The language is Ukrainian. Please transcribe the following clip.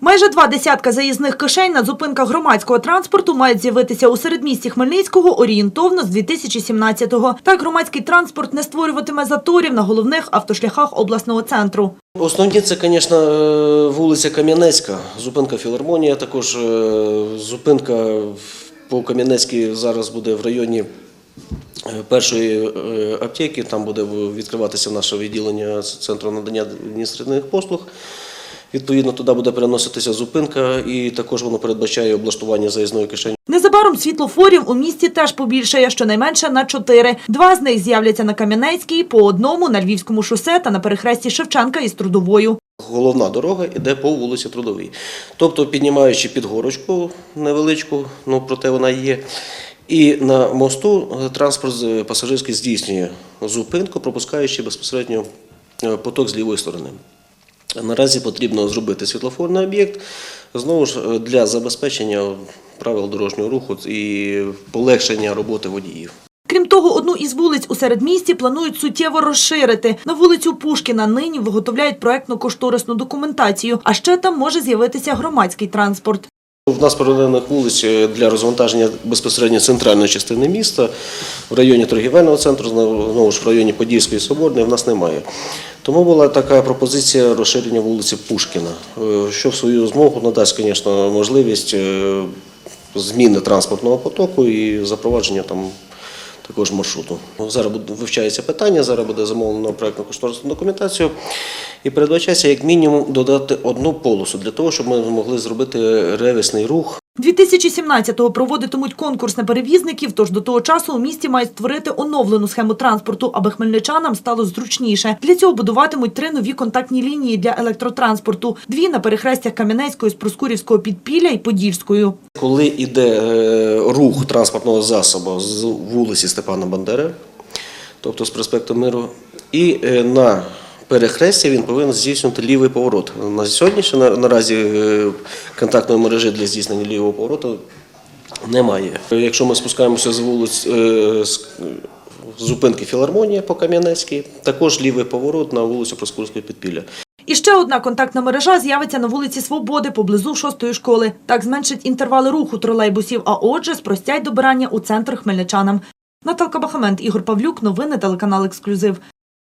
Майже два десятка заїзних кишень на зупинках громадського транспорту мають з'явитися у середмісті Хмельницького орієнтовно з 2017-го. Так громадський транспорт не створюватиме заторів на головних автошляхах обласного центру. Основні це, звісно, е, вулиця Кам'янецька, зупинка Філармонія, також е, зупинка по Кам'янецькій зараз буде в районі е, першої аптеки, там буде відкриватися наше відділення Центру надання адміністративних послуг. Відповідно, туди буде переноситися зупинка, і також воно передбачає облаштування заїзної кишені. Незабаром світлофорів у місті теж побільшає, щонайменше на чотири. Два з них з'являться на Кам'янецькій, по одному на Львівському шосе та на перехресті Шевченка із Трудовою. Головна дорога йде по вулиці Трудовій. Тобто, піднімаючи під горочку невеличку, ну проте вона є. І на мосту е, транспорт пасажирський здійснює зупинку, пропускаючи безпосередньо е, поток з лівої сторони. Наразі потрібно зробити світлофорний об'єкт знову ж е, для забезпечення правил дорожнього руху і полегшення роботи водіїв. Крім того, одну із вулиць у середмісті планують суттєво розширити. На вулицю Пушкіна нині виготовляють проектно-кошторисну документацію, а ще там може з'явитися громадський транспорт. В нас паралельних вулиць для розвантаження безпосередньо центральної частини міста в районі торгівельного центру, знову знову ж в районі Подільської Соборної в нас немає. Тому була така пропозиція розширення вулиці Пушкіна, е, що в свою змогу надасть, звісно, можливість е, зміни транспортного потоку і запровадження там також маршруту. Зараз вивчається питання, зараз буде замовлено проєктно кошторисну документацію і передбачається як мінімум додати одну полосу для того, щоб ми могли зробити ревісний рух 2017-го проводитимуть конкурс на перевізників, тож до того часу у місті мають створити оновлену схему транспорту, аби хмельничанам стало зручніше. Для цього будуватимуть три нові контактні лінії для електротранспорту: дві на перехрестях Кам'янецької Проскурівського підпілля і Подільською. Коли йде е, рух транспортного засобу з вулиці Степана Бандери, тобто з проспекту Миру, і е, на перехресті він повинен здійснювати лівий поворот. На сьогоднішній на- наразі е, контактної мережі для здійснення лівого повороту немає. Якщо ми спускаємося з вулиць е, з зупинки Філармонія по Кам'янецькій, також лівий поворот на вулицю Проскурського підпілля. І ще одна контактна мережа з'явиться на вулиці Свободи поблизу шостої школи. Так зменшить інтервали руху тролейбусів, а отже, спростять добирання у центр хмельничанам. Наталка Бахамент, Ігор Павлюк, новини телеканал Ексклюзив.